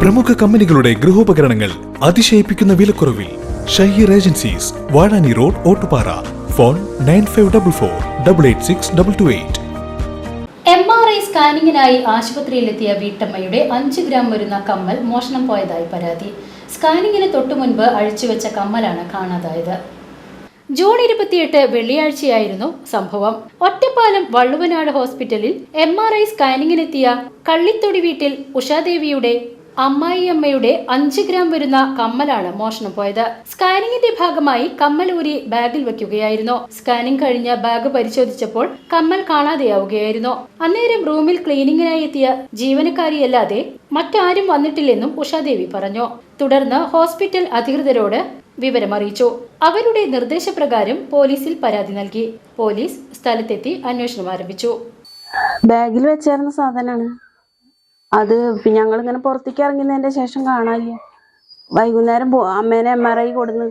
പ്രമുഖ കമ്പനികളുടെ ഗൃഹോപകരണങ്ങൾ അതിശയിപ്പിക്കുന്ന വിലക്കുറവിൽ Shaheer agencies Vazhani road Ottupara. Phone nine five double four double eight six double two eight. M R I സ്കാനിങ്ങിനായി ആശുപത്രിയിലെത്തിയ വീട്ടമ്മയുടെ അഞ്ച് ഗ്രാം വരുന്ന കമ്മൽ മോഷണം പോയതായി പരാതി. സ്കാനിങ്ങിന് തൊട്ടു മുൻപ് അഴിച്ചുവെച്ച കമ്മലാണ് കാണാതായത്. ജൂൺ ഇരുപത്തിയെട്ട് വെള്ളിയാഴ്ചയായിരുന്നു സംഭവം. ഒറ്റപ്പാലം വള്ളുവനാട് ഹോസ്പിറ്റലിൽ എം ആർ ഐ സ്കാനിങ്ങിനെത്തിയ കള്ളിത്തൊടി വീട്ടിൽ ഉഷാദേവിയുടെ അമ്മായിയമ്മയുടെ അഞ്ച് ഗ്രാം വരുന്ന കമ്മലാണ് മോഷണം പോയത്. സ്കാനിങ്ങിന്റെ ഭാഗമായി കമ്മൽ ഊരി ബാഗിൽ വെക്കുകയായിരുന്നു. സ്കാനിംഗ് കഴിഞ്ഞ ബാഗ് പരിശോധിച്ചപ്പോൾ കമ്മൽ കാണാതെയാവുകയായിരുന്നു. അന്നേരം റൂമിൽ ക്ലീനിങ്ങിനായി എത്തിയ ജീവനക്കാരിയല്ലാതെ മറ്റാരും വന്നിട്ടില്ലെന്നും ഉഷാദേവി പറഞ്ഞു. തുടർന്ന് ഹോസ്പിറ്റൽ അധികൃതരോട് വിവരമറിയിച്ചു. അവരുടെ നിർദ്ദേശപ്രകാരം പോലീസിൽ പരാതി നൽകി. പോലീസ് സ്ഥലത്തെത്തി അന്വേഷണം ആരംഭിച്ചു. ബാഗിൽ വെച്ചായിരുന്ന സാധനമാണ്. അത് ഞങ്ങൾ ഇങ്ങനെ പുറത്തേക്ക് ഇറങ്ങുന്നതിന്റെ ശേഷം കാണാനില്ല. വൈകുന്നേരം അമ്മേനെ എം ആർ ഐ കൊടുന്ന്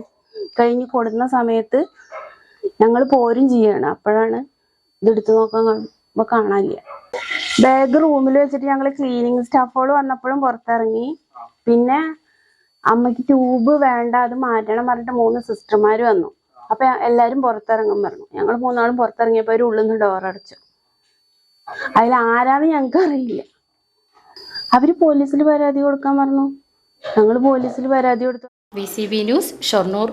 കഴിഞ്ഞ് കൊടുന്ന സമയത്ത് ഞങ്ങൾ പോരും ചെയ്യാണ്. അപ്പോഴാണ് ഇതെടുത്ത് നോക്കാൻ കാണുമ്പോ കാണാനില്ല. ബാഗ് റൂമിൽ വെച്ചിട്ട് ഞങ്ങൾ ക്ലീനിങ് സ്റ്റാഫുകൾ വന്നപ്പോഴും പുറത്തിറങ്ങി. പിന്നെ അമ്മയ്ക്ക് ട്യൂബ് വേണ്ട അത് മാറ്റണം പറഞ്ഞിട്ട് മൂന്ന് സിസ്റ്റർമാർ വന്നു. അപ്പൊ എല്ലാരും പുറത്തിറങ്ങും പറഞ്ഞു. ഞങ്ങൾ മൂന്നാളും പുറത്തിറങ്ങിയപ്പോ ഒരു ഉള്ളിൽ നിന്ന് ഡോർ അടച്ചു. അതിൽ ആരാന്ന് ഞങ്ങൾക്ക് അറിയില്ല അവർ പോലീസിൽ പരാതി കൊടുക്കാൻ പറഞ്ഞു. ഞങ്ങൾ പോലീസിൽ പരാതി കൊടുത്തു. B news Shoranur